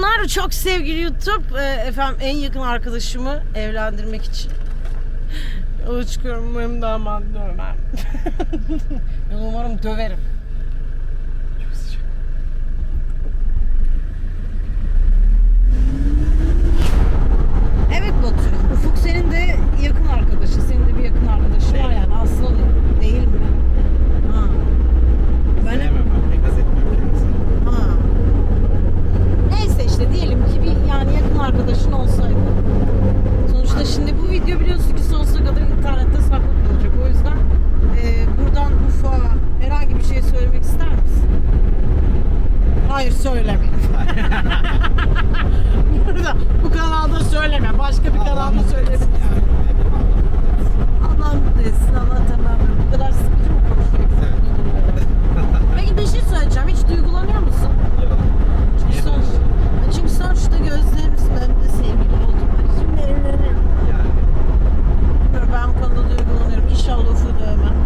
Selamlar çok sevgili YouTube. Ee, efendim en yakın arkadaşımı evlendirmek için yola çıkıyorum. Umarım damat dövmem. Umarım döverim. Evet Batu. Ufuk senin de yakın arkadaşı. Senin de bir yakın arkadaşın var yani. Aslında değil mi? Ha. Ben hep Sevmem ben pek haz etmem kendisini. Ha. Neyse işte diyelim ki bir yani yakın arkadaşın olsaydı. Sonuçta şimdi bu video biliyorsun ki sonsuza kadar internette saklı kalacak. O yüzden e, buradan Ufa herhangi bir şey söylemek ister misin? Hayır söyleme. Burada bu kanalda söyleme. Başka bir kanalda söyle. Allah mutlu etsin. Allah tamam. Bu kadar sıkıcı mı konuşuyor? Peki bir şey söyleyeceğim. Hiç duygulanıyor musun? Çünkü, Niye sonuç, çünkü sonuçta gözlerimizin önünde sevgili oldum. Hani şimdi evlenirim. Yani Ben bu konuda duygulanıyorum. İnşallah Ufuk'u dövmem.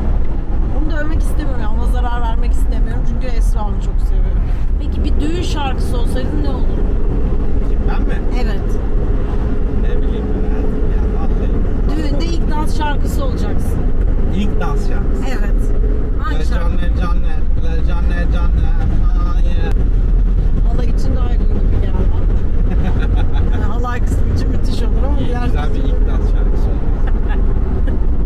Onu dövmek istemiyorum. Ona zarar vermek istemiyorum. Çünkü Esra onu çok seviyorum. Peki bir düğün şarkısı olsaydı ne olur? kim ben mi? Evet. Ne bileyim ben hayatım ya vallahi. Düğünde ilk dans şarkısı olacaksın. İlk dans şarkısı. Evet. Hangi şarkı? canne, le canne canne, hayır. Halay için daha uygun gibi geldi. yani halay kısmı için müthiş olur ama İyi, diğer güzel bir ilk dans şarkısı olmaz.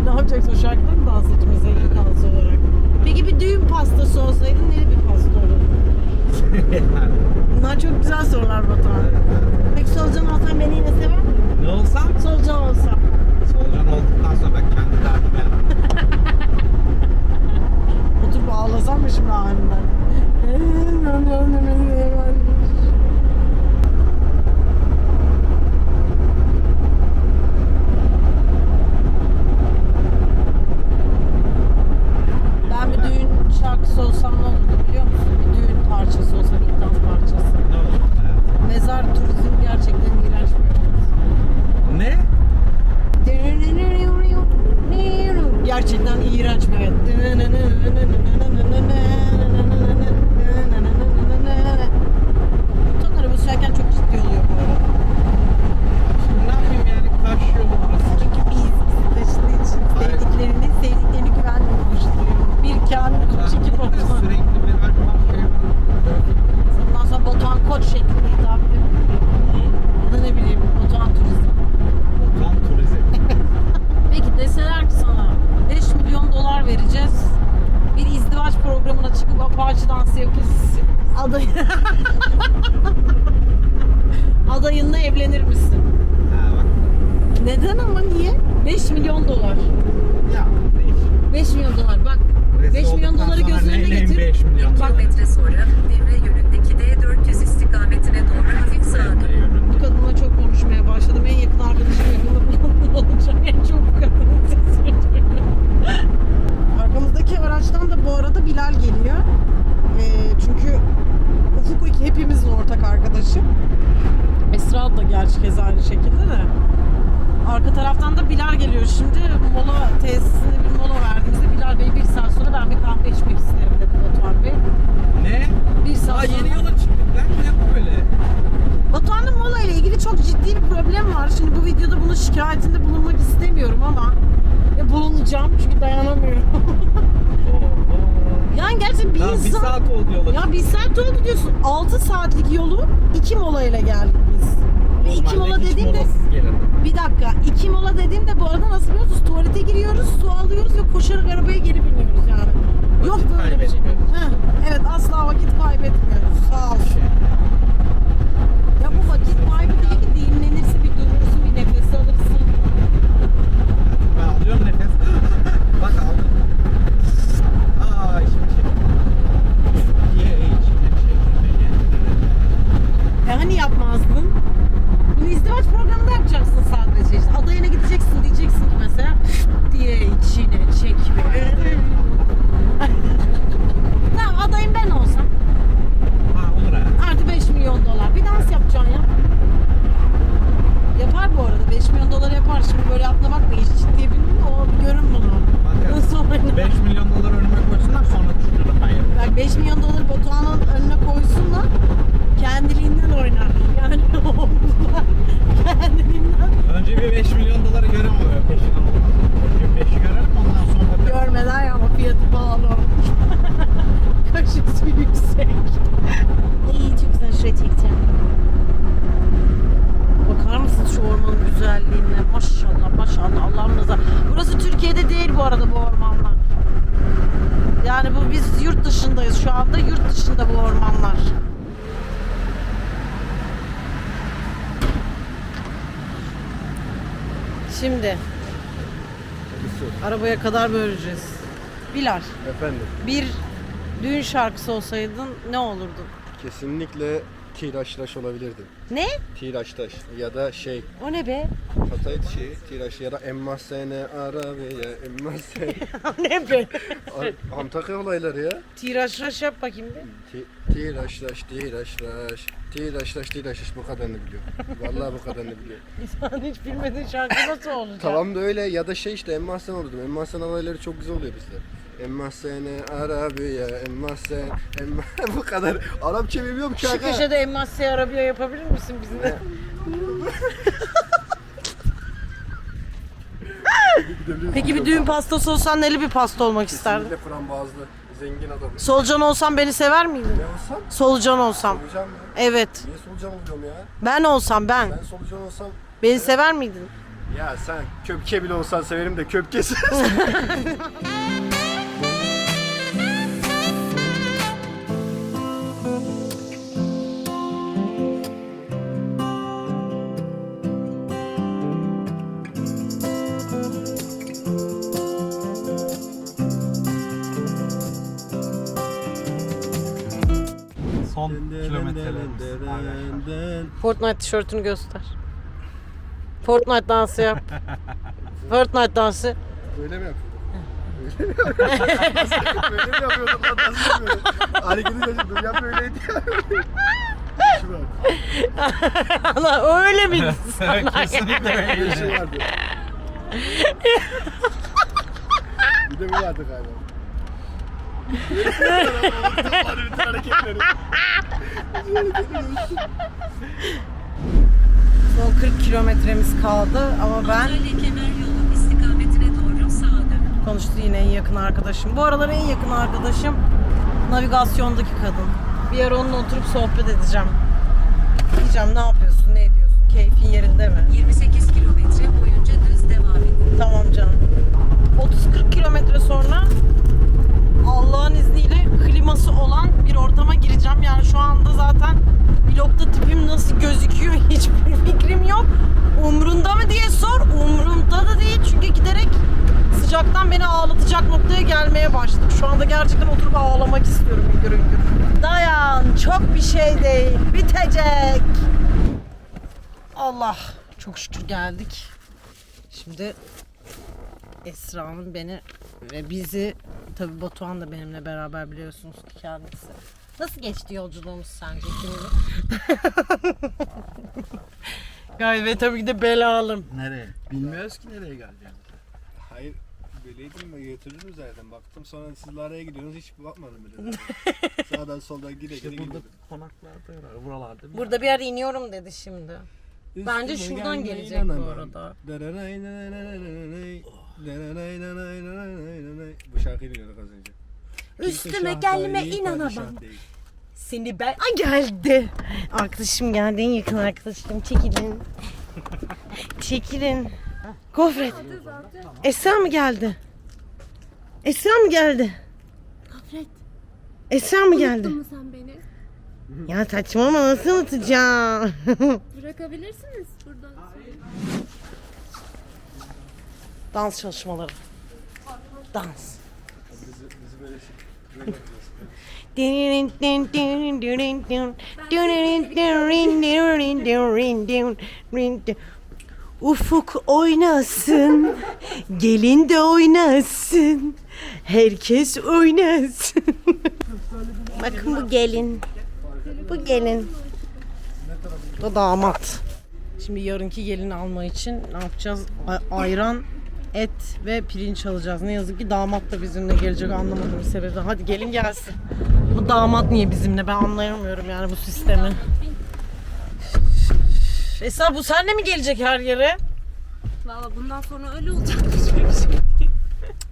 Ne yapacaksın? O şarkıda mı dans edeceğiz ilk dans olarak? Peki bir düğün pastası olsaydı ne bir olurdu? Bunlar çok güzel sorular Batuhan. Peki solucan olsam beni yine sever mi? Ne olsam? Solucan olsam. Solucan olduktan sonra ben kendi derdime. Oturup ağlasam mı şimdi aniden? Ben bir düğün şarkısı olsam ne olurdu biliyor musun? Parçası olsam, ilk dans parçası. Ne oldu hayatım? Mezar turizm gerçekten iğrenç bir hayat. Ne? Gerçekten iğrenç bir hayat. Motor araba sürerken çok ciddi oluyor bu arada. Şimdi ne yapayım yani taş yolu burası. Çünkü biz bizi taşıdığı için sevdiklerini, sevdiklerini güvenle buluşturuyor. Bir kamil koç iki Batuhan. Sürekli bir var var şey var. Ondan sonra Batuhan Koç şeklinde hitap ediyor. Ya da ne bileyim Batuhan Turizm. Otan turizm. Peki deseler ki sana 5 milyon dolar vereceğiz. Bir izdivaç programına çıkıp apaçı dansı yapıyorsun. Aday... Adayınla evlenir misin? Ha bak. Neden ama niye? 5 milyon dolar. Ya değişik. 5 milyon dolar bak. Rezil 5 milyon olduktan doları sonra göz önüne neyleyim getir. 5 milyon Bak dolar? kilometre sonra devre yönündeki D400 istikametine doğru hafif sağa dön. bu kadınla çok konuşmaya başladım. En yakın arkadaşım yakında bu olacak. En çok bu kadının sesi duyuyor. Arkamızdaki araçtan da bu arada Bilal geliyor. Ee, çünkü Ufuk iki hepimizin ortak arkadaşı. Esra keza aynı şekilde de. Arka taraftan da Bilal geliyor. Şimdi mola tesisinde bir mola verdiğimizde Bilal Bey bir saat sonra ben bir kahve içmek isterim dedi Batuhan Bey. Ne? Bir saat Aa sonra... yeni yola çıktık lan ne bu böyle? Batuhan'ın mola ile ilgili çok ciddi bir problem var. Şimdi bu videoda bunun şikayetinde bulunmak istemiyorum ama ya bulunacağım çünkü dayanamıyorum. yani gerçekten bir bir insan... saat oldu yola Ya bir saat oldu diyorsun. 6 saatlik yolu 2 mola ile geldik biz. Ve 2 Normalde mola hiç dediğimde bir dakika 2 mola dediğimde bu arada nasıl biliyor musunuz? Tuvalete giriyoruz, su alıyoruz ve koşarak arabaya geri biniyoruz yani. Yok Vakit böyle bir şey. Heh, evet asla vakit kaybetmiyoruz. Sağ ol. Ya bu vakit kaybı değil ki durursun, bir nefes alırsın. Ben alıyorum nefes. Bak aldım. Aa içim çekti. Ye içime çekti beni. Ya hani yapmazdın? Bunu izdivaç programında yapacaksın sadece. İşte adayına gideceksin diyeceksin ki mesela diye içine çekme. tamam adayım ben olsam. Ha olur ha. Artı 5 milyon dolar. Bir dans yapacaksın ya. Yapar bu arada. 5 milyon dolar yapar. Şimdi böyle atlamak da hiç ciddiye bindim o bir görün bunu. Bakarız. Nasıl oynar? 5 milyon dolar önüme koysunlar sonra düşünürüm hayır. Bak 5 milyon doları Batuhan'ın önüne koysunlar. kendiliğinden oynar. Yani o burada kendiliğinden Önce bir 5 milyon doları gören oluyor peşinden olmaz. Önce 5'i görelim ondan sonra görmeden ya ama fiyatı pahalı olmuş. Kaşısı yüksek. İyi çok güzel şuraya çekeceğim. Bakar mısınız şu ormanın güzelliğine? Maşallah maşallah Allah'ım nazar. Burası Türkiye'de değil bu arada bu ormanlar. Yani bu biz yurt dışındayız şu anda. Yurt dışında bu ormanlar. Şimdi arabaya kadar böleceğiz. Bilal, Efendim, bir düğün şarkısı olsaydın ne olurdun? kesinlikle tiraştaş olabilirdi. Ne? Tiraştaş ya da şey, O ne be? Hatay şeyi, tiraş ya da emma sene arabaya, emma sene. O ne be? Ar- Antakya olayları ya. Tiraşraş yap bakayım bir. Ti- Tiraştaş, tiraştaş, tiraştaş, tiraştaş bu kadarını biliyorum. Vallahi bu kadarını biliyorum. İnsan hiç bilmediğin şarkı nasıl olacak? Tamam da öyle ya da şey işte emma sen olurdum. Emma sen olayları çok güzel oluyor bizde. Emma seni Arabiye, emma sen, emma... Bu kadar Arapça bilmiyorum ki Şu aga. köşede Emmasya Arabiya yapabilir misin bizimle? Peki bir düğün pastası olsan neli bir pasta olmak isterdin? Kesinlikle frambuazlı. Zengin adam. Solucan olsam beni sever miydin? Ne olsam? Solucan olsam. Solucan mı? Evet. Niye solucan oluyorum ya? Ben olsam ben. Ben solucan olsam... Beni sever miydin? Ya sen köpke bile olsan severim de köpkesiz. 10 kilometrelerimiz. Fortnite tişörtünü göster. Fortnite dansı yap. Fortnite dansı. Öyle mi yapıyorsun? böyle mi yapıyordum lan nasıl yapıyordum? Hareketi de dünya böyleydi ya. Allah öyle miydi sana? Kesinlikle öyle. Bir şey vardı. bir de bu vardı galiba. Bütün hareketleri. Son 40 kilometremiz kaldı ama ben Antalya Kemer Yolu istikametine doğru sağa dön. konuştu yine en yakın arkadaşım. Bu aralar en yakın arkadaşım navigasyondaki kadın. Bir ara onunla oturup sohbet edeceğim. Diyeceğim ne yapıyorsun, ne ediyorsun, keyfin yerinde mi? 28 kilometre boyunca düz devam edin. Tamam canım. 30-40 kilometre sonra Allah'ın izniyle kliması olan bir ortama gireceğim. Yani şu anda zaten vlogda tipim nasıl gözüküyor hiçbir fikrim yok. Umrunda mı diye sor. Umrumda da değil çünkü giderek sıcaktan beni ağlatacak noktaya gelmeye başladık. Şu anda gerçekten oturup ağlamak istiyorum hüngür hüngür. Dayan çok bir şey değil. Bitecek. Allah çok şükür geldik. Şimdi Esra'nın beni ve bizi tabi Batuhan da benimle beraber biliyorsunuz ki kendisi. Nasıl geçti yolculuğumuz sence ikimizin? Gayet ve tabii ki de belalım. Nereye? Bilmiyoruz ki nereye geleceğimizi. Hayır. Böyleydim mi götürürüm zaten. Baktım sonra siz araya gidiyorsunuz hiç bakmadım bile. Sağdan soldan gide İşte burada gidiyordum. konaklarda buralarda. bir Burada bir yer iniyorum dedi şimdi. Bence Üstüme şuradan gelecek bu arada. Bu şarkıyı dinliyorduk az önce. Üstüme gelme inanamam. Seni ben... Ay geldi. Arkadaşım geldi. En yakın arkadaşım. Çekilin. Çekilin. Gofret. Esra mı geldi? Esra mı geldi? Gofret, Esra mı geldi? unuttun mu sen beni? Ya saçmalama nasıl unutacağım? Bırakabilirsiniz buradan sonra. Dans çalışmaları. Dans. Ufuk oynasın, gelin de oynasın, herkes oynasın. Bakın bu gelin, bu gelin. Bu damat. Şimdi yarınki gelin alma için ne yapacağız? A- ayran, et ve pirinç alacağız. Ne yazık ki damat da bizimle gelecek anlamadığım sebebi. Hadi gelin gelsin. Bu damat niye bizimle? Ben anlayamıyorum yani bu sistemi. Esra bu senle mi gelecek her yere? Valla bundan sonra öyle olacak.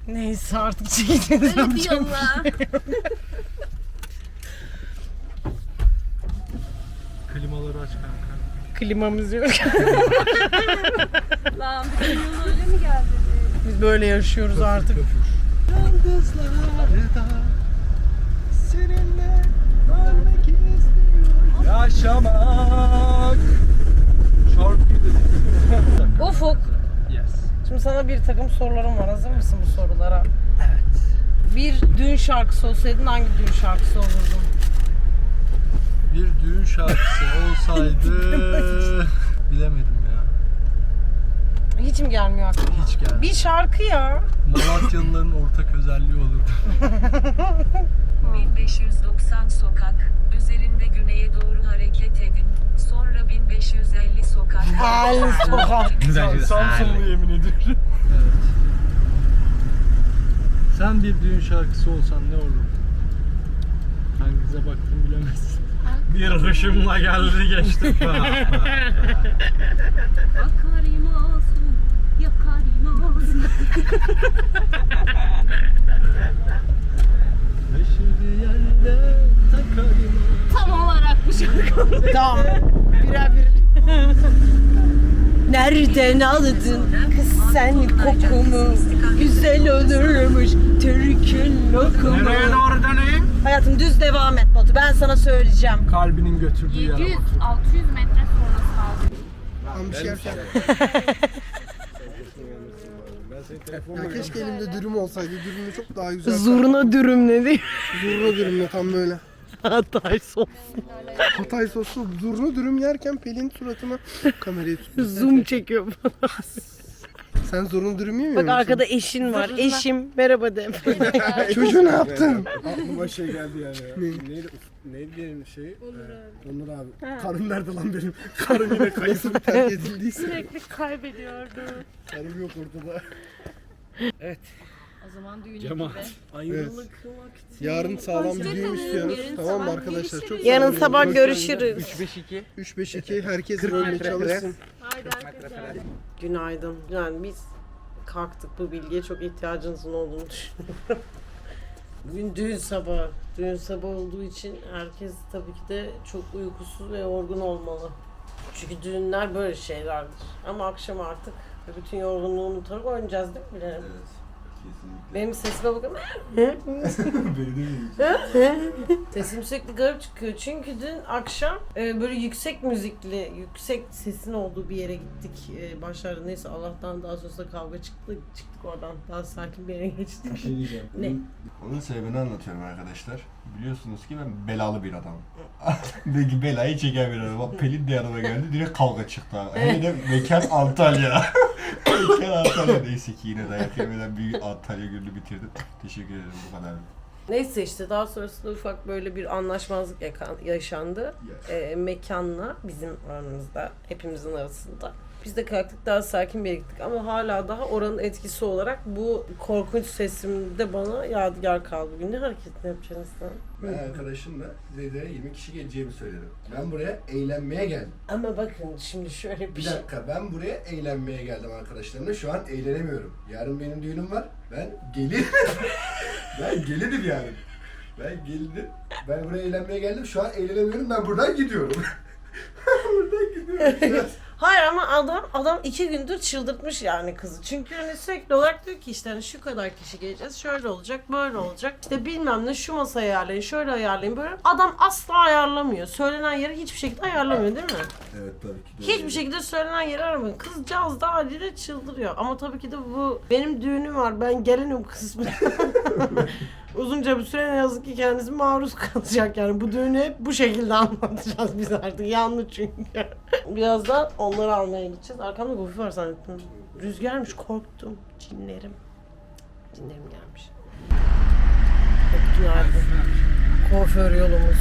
Neyse artık çekeceğiz. Öyle diyorlar. Klimaları aç kanka. Klimamız yok. Lan bir öyle mi geldi? Biz böyle yaşıyoruz artık. Seninle ölmek istiyorum. Yaşamak. Şarkı Ufuk, Yes. şimdi sana bir takım sorularım var. Hazır mısın bu sorulara? Evet. Bir düğün şarkısı olsaydın hangi düğün şarkısı olurdun? Bir düğün şarkısı olsaydı bilemedim ya. Hiç mi gelmiyor aklıma? Hiç gelmedi. Bir şarkı ya. Malatyalıların ortak özelliği olurdu. 1590 sokak, üzerinde güneye doğru hareket edin. Sonra 1550 sokak. Ay sokak. Samsunlu yemin ediyorum. Evet. Sen bir düğün şarkısı olsan ne olurdu? Hanginize baktım bilemezsin. Bir hışımla geldi geçti. Akarim olsun, takarım. Tam olarak bu şarkı. Tamam. Birer bir. Nereden aldın kız sen kokumu? Güzel olurmuş Türk'ün lokumu. doğru döneyim? Hayatım düz devam et Batu. Ben sana söyleyeceğim. Kalbinin götürdüğü yere 700-600 bak. metre sonrası bir şey yapacağım. Ya keşke elimde dürüm olsaydı. Dürümle çok daha güzel. Zurna dürümledi. Zurna dürümle tam böyle. Hatay sos. Hatay soslu zurna dürüm yerken Pelin suratıma kamerayı tutuyor. Zoom çekiyor. Sen zurna dürüm yemiyor Bak musun? arkada eşin var. Eşim merhaba de. Çocuğu ne yaptın? Aklıma şey geldi yani. ya. Neydi, neydi diyelim şey? Onur abi. Onur abi. Karım nerede lan benim? Karım yine bir terk edildiyse. Sürekli kaybediyordu. Karım yok ortada. O zaman düğün Cemal. gibi. Evet. Yarın sağlam bir düğün istiyoruz. Tamam mı arkadaşlar? Çok görüşürüz. Yarın sabah görüşürüz. 3-5-2 herkes rolünü çalışsın. Haydi arkadaşlar. Günaydın. Yani biz kalktık bu bilgiye çok ihtiyacınızın olduğunu düşünüyorum. Bugün düğün sabahı. Düğün sabahı olduğu için herkes tabii ki de çok uykusuz ve yorgun olmalı. Çünkü düğünler böyle şeylerdir. Ama akşam artık bütün yorgunluğu unutarak oynayacağız değil mi Bilal? Benim sesime bakın. Sesim sürekli garip çıkıyor. Çünkü dün akşam e, böyle yüksek müzikli, yüksek sesin olduğu bir yere gittik. E, başlarda neyse Allah'tan daha sonrasında kavga çıktı. Çıktık oradan. Daha sakin bir yere geçtik. şey diyeceğim. Ne? Onun sebebini anlatıyorum arkadaşlar. Biliyorsunuz ki ben belalı bir adamım. Peki belayı çeken bir adam. Bak Pelin de yanıma geldi direkt kavga çıktı. Hem de mekan Antalya. mekan Antalya. Neyse ki yine dayak yemeden bir Antalya gününü bitirdim. Teşekkür ederim bu kadar. Neyse işte daha sonrasında ufak böyle bir anlaşmazlık yaşandı. E, mekanla bizim aramızda, hepimizin arasında. Biz de kalktık daha sakin bir yere gittik ama hala daha oranın etkisi olarak bu korkunç sesimde bana yadigar kaldı. Bugün ne hareketini yapacaksın sen? Ben arkadaşımla Zeyde'ye 20 kişi geleceğimi söyledim. Ben buraya eğlenmeye geldim. Ama bakın şimdi şöyle bir Bir şey. dakika ben buraya eğlenmeye geldim arkadaşlarımla. Şu an eğlenemiyorum. Yarın benim düğünüm var. Ben gelin. ben gelinim yani. Ben gelinim. Ben buraya eğlenmeye geldim. Şu an eğlenemiyorum. Ben buradan gidiyorum. buradan gidiyorum. Hayır ama adam adam iki gündür çıldırtmış yani kızı. Çünkü hani sürekli olarak diyor ki işte hani şu kadar kişi geleceğiz, şöyle olacak, böyle olacak. İşte bilmem ne şu masayı ayarlayın, şöyle ayarlayın böyle. Adam asla ayarlamıyor. Söylenen yeri hiçbir şekilde ayarlamıyor değil mi? evet tabii ki de. Hiçbir şekilde söylenen yeri aramıyor. Kızcağız da haliyle çıldırıyor. Ama tabii ki de bu benim düğünüm var ben gelinim kısmı. Uzunca bir süre ne yazık ki kendisi maruz kalacak yani. Bu düğünü hep bu şekilde anlatacağız biz artık. Yanlış çünkü. Birazdan onları almaya gideceğiz. Arkamda Gofi var zannettim. Rüzgarmış korktum. Cinlerim. Cinlerim gelmiş. Çok günaydın. Kuaför yolumuz.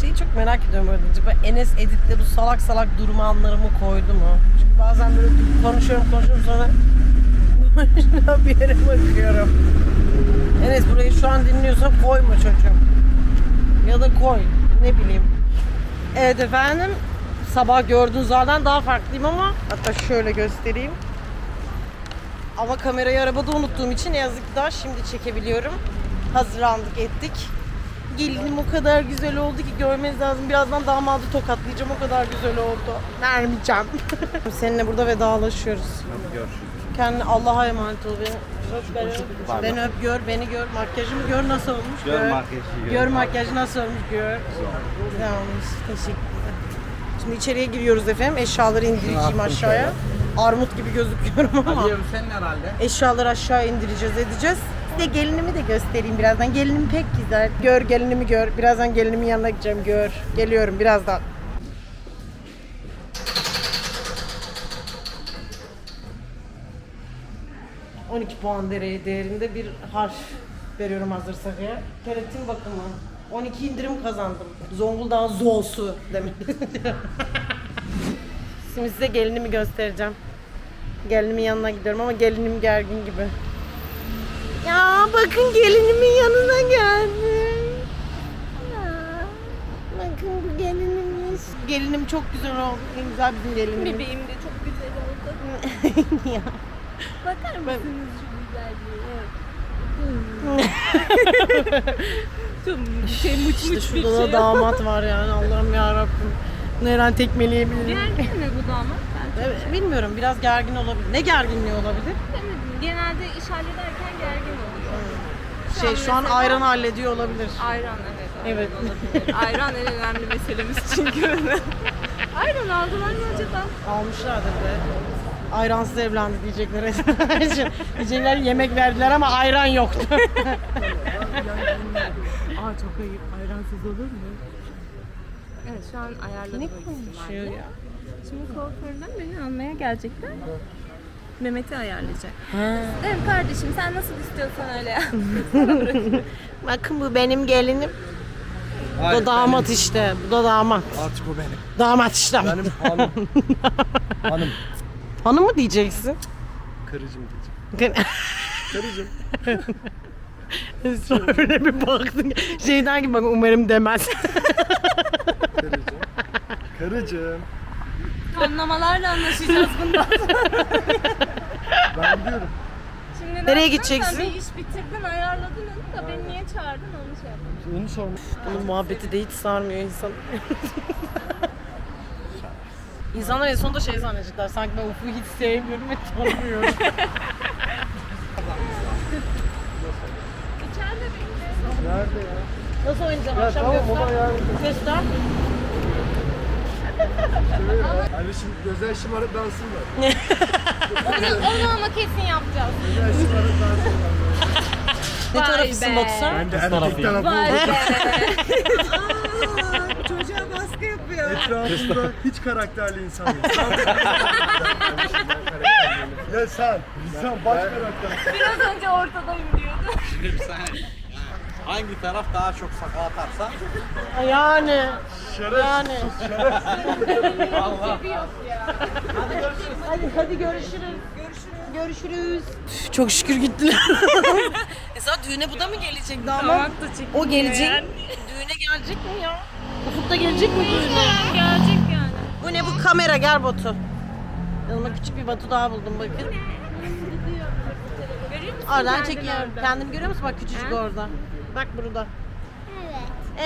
Şeyi çok merak ediyorum böyle acaba Enes editte bu salak salak durma anlarımı koydu mu? Çünkü bazen böyle konuşuyorum konuşuyorum sonra bir yere bakıyorum. Enes burayı şu an dinliyorsan koyma çocuğum. Ya da koy. Ne bileyim. Evet efendim. Sabah gördüğünüz zaten daha farklıyım ama hatta şöyle göstereyim. Ama kamerayı arabada unuttuğum için ne yazık ki daha şimdi çekebiliyorum. Hazırlandık ettik. Gelinim o kadar güzel oldu ki görmeniz lazım. Birazdan damadı tokatlayacağım. O kadar güzel oldu. Vermeyeceğim. Seninle burada vedalaşıyoruz. Kendine Allah'a emanet ol. Beni öp, beni öp. Beni öp, gör, beni gör. Makyajımı gör nasıl olmuş. Gör, makyajı gör. makyajı nasıl olmuş gör. Olmuş. Teşekkürler. Şimdi içeriye giriyoruz efendim. Eşyaları indireceğim aşağıya. Armut gibi gözüküyorum ama. sen herhalde. Eşyaları aşağı indireceğiz edeceğiz. Size gelinimi de göstereyim birazdan. Gelinim pek güzel. Gör gelinimi gör. Birazdan gelinimin yanına gideceğim gör. Geliyorum birazdan. ...12 puan değeri- değerinde bir harf veriyorum hazırsak eğer. Keratin bakımı. 12 indirim kazandım. Zonguldak zosu demek. Şimdi size gelinimi göstereceğim. Gelinimin yanına gidiyorum ama gelinim gergin gibi. Ya bakın gelinimin yanına geldim. Ya, bakın bu gelinimiz. Gelinim çok güzel oldu. En güzel bizim gelinimiz. Bebeğim de çok güzel oldu. ya. Bakar mısınız şu güzelliğe? Çok şey muç İşte bir şurada da şey. damat var yani Allah'ım ya Rabbim. Neren tekmeleyebilirim. Gergin mi bu damat? Ben Evet, bilmiyorum biraz gergin olabilir. Ne gerginliği olabilir? Genelde iş hallederken gergin oluyor. Şey şu an mesela- ayran hallediyor olabilir. Ayran evet. ayran Evet. olabilir. ayran en önemli meselemiz çünkü. ayran aldılar mı acaba? Almışlardır be. Ayransız evlendi diyecekler. diyecekler yemek verdiler ama ayran yoktu. Aa çok ayıp. Ayransız olur mu? Evet şu an ayarladı Ne ihtimalle. konuşuyor ya? Şimdi kuaförden beni almaya gelecekler. Mehmet'i ayarlayacak. Dedim kardeşim sen nasıl istiyorsan öyle yap. Bakın bu benim gelinim. Bu da damat işte. Bu da damat. Artık o benim. Damat işte. Benim hanım. hanım. Hanım mı diyeceksin? Karıcım diyeceğim. Karıcım. Öyle bir baktın. Şeyden gibi bak umarım demez. Karıcım. Karıcım. Tonlamalarla anlaşacağız bundan. Ben gidiyorum. Şimdi ne Nereye gideceksin? Sen bir iş bitirdin ayarladın onu da beni niye çağırdın onu şey yapalım. Onu sormuş. Bunun muhabbeti de hiç sarmıyor insan. İnsanlar en sonunda şey zannedecekler. Sanki ben Ufuk'u hiç sevmiyorum ve tanımıyorum. Nerede ya? Nasıl oynayacağım Ya akşam tamam o göster. da yani. Göster. Hani şimdi gözler şımarıp dansınlar. Onu, onu ama kesin yapacağız. Gözler şımarıp dansınlar. Ne Vay tarafısın be. boksör? Ben de erkek tarafı Vay be. Baskı yapıyor. Etrafımda hiç karakterli insan yok. ya sen, sen baş karakter. Biraz önce ortadayım diyordu. Şimdi bir saniye. Hangi taraf daha çok saka atarsa Yani. Şeref. Yani. Allah. Hadi hadi görüşürüz. Görüşürüz. Görüşürüz. Çok şükür gittiler. Esra düğüne bu da mı gelecek damat? Damat da çekiyor O gelecek. yani. Düğüne gelecek mi ya? Ufuk da gelecek mi düğüne? Gelecek yani. Bu ne bu kamera gel Batu. Yanıma küçük bir Batu daha buldum bakın. Görüyor musun? Oradan kendini çekiyorum. orada? Kendini görüyor musun? Bak küçücük Ha? orada. Bak burada.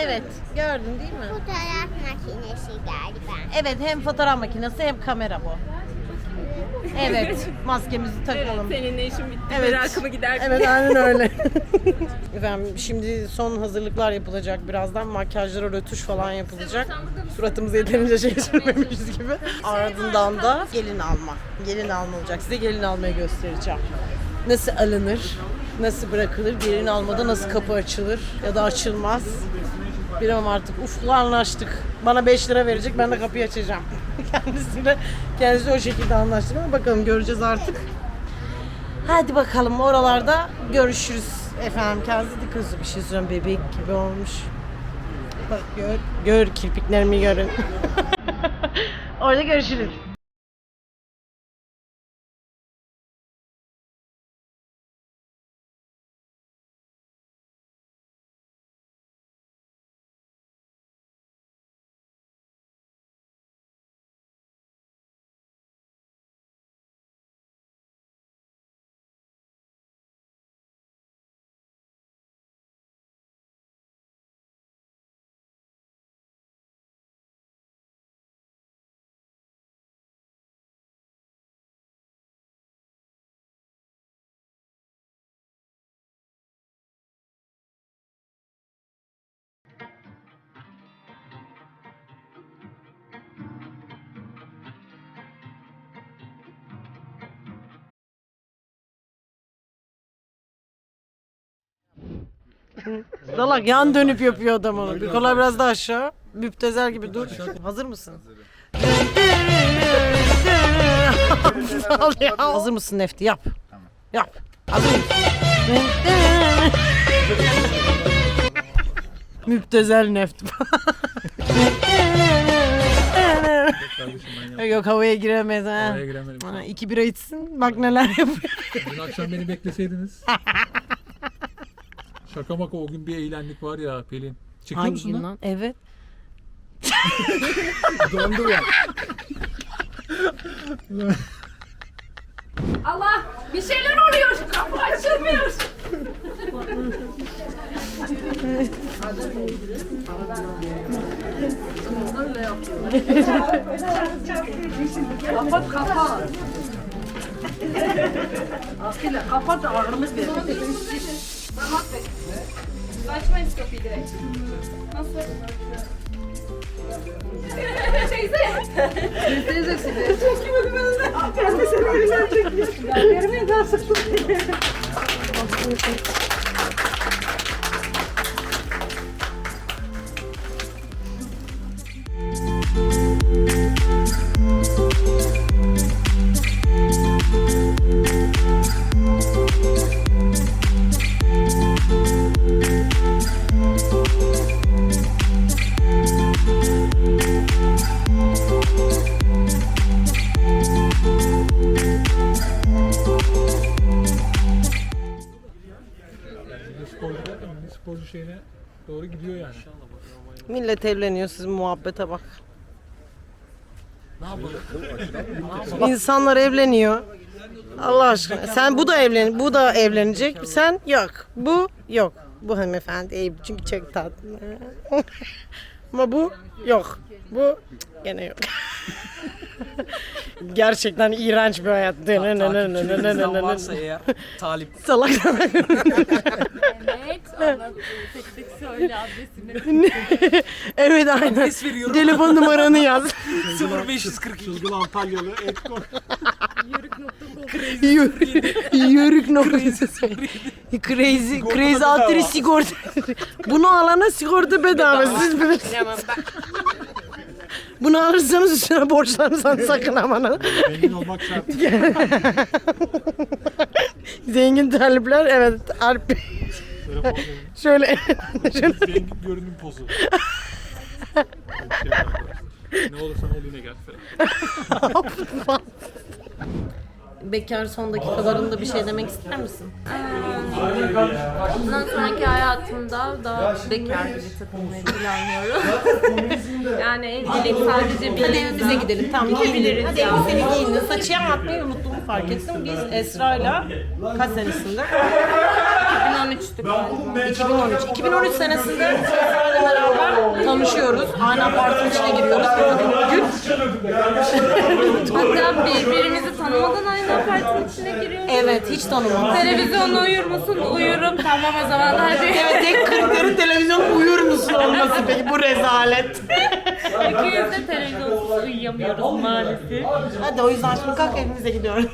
Evet. Gördün değil mi? Fotoğraf makinesi galiba. Evet hem fotoğraf makinesi hem kamera bu. Evet. Maskemizi Evet, takalım. seninle işim bitti. Evet. Merakımı gider. Evet aynen öyle. Efendim şimdi son hazırlıklar yapılacak birazdan. Makyajlara rötuş falan yapılacak. Suratımızı yeterince şey sürmemişiz gibi. Ardından da gelin alma. Gelin alma olacak. Size gelin almayı göstereceğim. Nasıl alınır? Nasıl bırakılır? Gelin almada nasıl kapı açılır ya da açılmaz? Bilemem artık. Ufukla anlaştık. Bana 5 lira verecek. Ben de kapıyı açacağım. Kendisiyle kendisi o şekilde anlaştık ama bakalım göreceğiz artık. Hadi bakalım oralarda görüşürüz efendim. Kendinize dikkat edin. Bir şey söyleyeyim bebek gibi olmuş. Bak gör, gör kirpiklerimi görün. Orada görüşürüz. Salak yan dönüp yapıyor adam onu. Bir kolay biraz daha aşağı. Müptezel gibi dur. Hazır mısın? Al ya. Hazır mısın Nefti? Yap. Yap. Hazır mısın? Müptezel Neft. Yok havaya giremez ha. Oraya giremedim. Ha, iki bira içsin bak neler yapıyor. Dün akşam beni bekleseydiniz. Şaka maka o gün bir eğlendik var ya Pelin. Çıkıyor Hangi musun gün lan? lan? Evet. Dondu ya. Allah bir şeyler oluyor. Kapı açılmıyor. Açmayız kapıyı direkt. Nasıl? Teyze. Teyze. Ben de seni elinden çekiyorum. Yerime daha sıktım. Millet evleniyor sizin muhabbete bak. İnsanlar evleniyor. Allah aşkına. Sen bu da evlen, bu da evlenecek. Sen yok. Bu yok. Bu hanımefendi ev çünkü çok tatlı. Ama bu yok. Bu gene yok. Gerçekten iğrenç bir hayat. Takipçilerinizden varsa eğer talip Salak. Evet. Ona tek tek söyle adresini. evet aynen. adres veriyorum. Telefon numaranı yaz. 0542. Çılgın Antalyalı Etkor. Yörük, yörük noktası. Crazy, crazy altri sigorta. Bunu alana sigorta bedava. Siz bilirsiniz. Bunu alırsanız üstüne borçlanırsanız sakın aman. Zengin olmak şart. Zengin talipler evet Alp. Şöyle. Zengin görünüm pozu. Şey ne olursan ol yine gel falan. Bekar son dakikalarında bir şey demek ister misin? Bundan sonraki hayatımda daha bekar gibi takılmayı planlıyorum. yani evlilik sadece bir Hadi evimize gidelim. Tamam Gidebiliriz Hadi ya. elbiseni giyinin. Saçı yapmayı unuttuğumu fark ettim. Biz Esra'yla kaç senesinde? 2013'tü galiba. 2013. 2013 senesinde beraber tanışıyoruz. Aynı apartmanın içine giriyoruz. Gün Hatta birbirimizi tanımadan aynı apartmanın içine giriyoruz. Evet hiç tanımadım. Televizyonda uyur musun? Uyurum. Tamam o zaman hadi. Evet tek kriteri televizyon uyur musun olması peki bu rezalet. İkimiz de televizyonsuz uyuyamıyoruz maalesef. Hadi o yüzden şimdi kalk evimize gidiyoruz.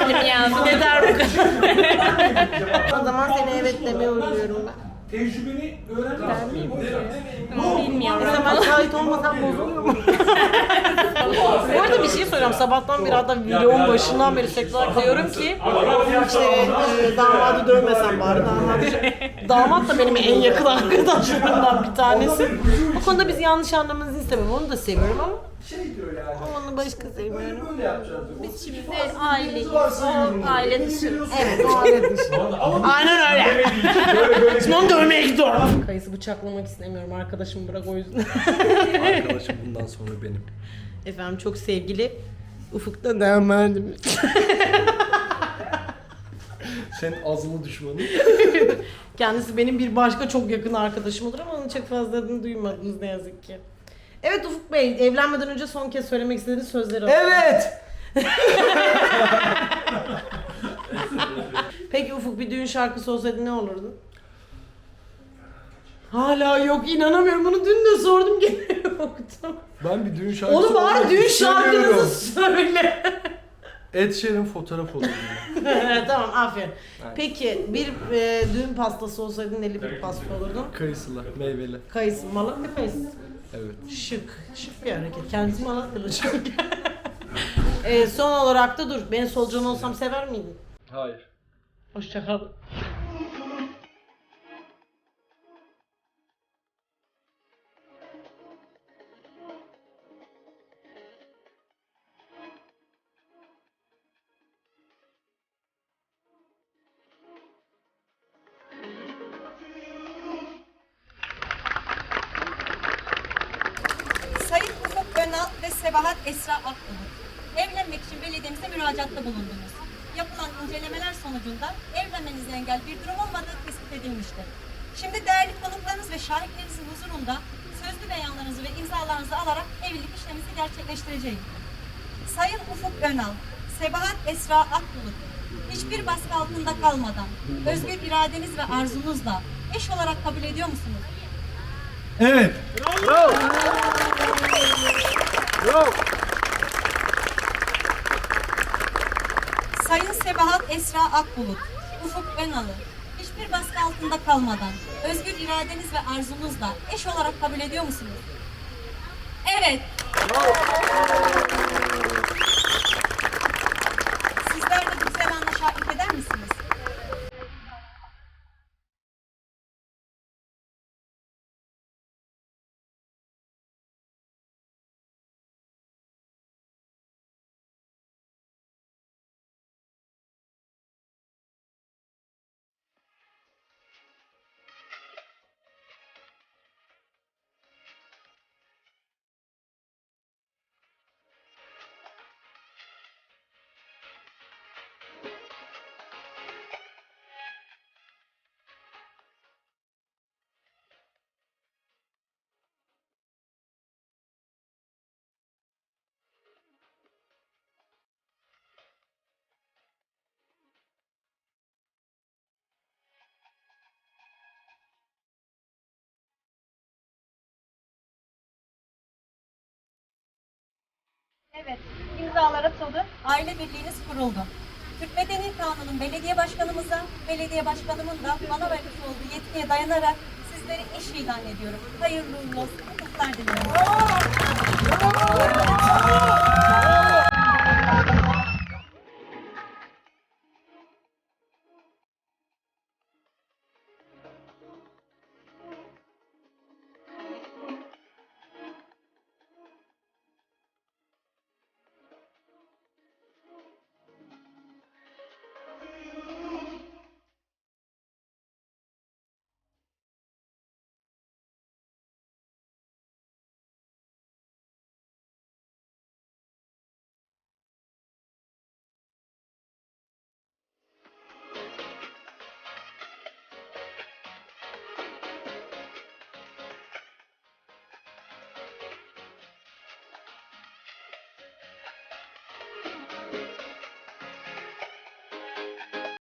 Benim yazdım. Yeter bu kadar. o zaman seni evet demeye uyuyorum ben. Bilmiyorum. Mesela ben şahit olmasam bozuluyor mu? Bu arada bir şey söyleyeceğim. Sabahtan beri hatta videonun başından beri tekrar diyorum ki işte e, damadı dövmesem bari damat. damat da benim en yakın arkadaşlarımdan bir tanesi. Bu konuda biz yanlış anlamanızı istemiyorum. Onu da seviyorum ama ama onu başka sevmiyorum. Biz şimdi aileyiz. Aile dışı. Evet o aile dışı. Aynen öyle. Şimdi onu dövmeye gidiyorum. Kayısı bıçaklamak istemiyorum. Arkadaşımı bırak o yüzden. Arkadaşım bundan sonra benim. Efendim çok sevgili Ufuk'ta damadım. Sen azılı düşmanın. Kendisi benim bir başka çok yakın arkadaşım olur ama onun çok fazla adını duymadınız ne yazık ki. Evet Ufuk Bey, evlenmeden önce son kez söylemek istediğiniz sözleri alalım. Evet. Peki Ufuk bir düğün şarkısı olsaydı ne olurdu? Hala yok inanamıyorum bunu dün de sordum gene yoktu. Ben bir düğün şarkısı Onu bari olmak düğün istemiyorum. şarkınızı söyle. Ed Sheeran fotoğraf olur. tamam aferin. Aynen. Peki bir e, düğün pastası olsaydın neli bir pasta olurdun? Kayısılı, meyveli. Kayısı, Malatya kayısı. Evet. Şık, şık bir hareket. Kendisi Malatyalı çünkü. e, son olarak da dur, ben solucan olsam sever miydin? Hayır. Hoşçakal. Evlenmenize engel bir durum olmadığı tespit edilmiştir. Şimdi değerli konuklarınız ve şahitlerinizin huzurunda sözlü beyanlarınızı ve imzalarınızı alarak evlilik işlemimizi gerçekleştireceğim. Sayın Ufuk Önal, Sebahat Esra Akbulut, hiçbir baskı altında kalmadan, özgür iradeniz ve arzunuzla eş olarak kabul ediyor musunuz? Evet. Sayın Sebahat Esra Akbulut, Ufuk Önal'ı hiçbir baskı altında kalmadan özgür iradeniz ve arzunuzla eş olarak kabul ediyor musunuz? Evet. Evet, imzalar atıldı, aile birliğiniz kuruldu. Türk Medeni Kanun'un belediye başkanımıza, belediye başkanımın da bana vermiş olduğu yetkiye dayanarak sizleri eş ilan ediyorum. Hayırlı uğurlu olsun, mutluluklar diliyorum.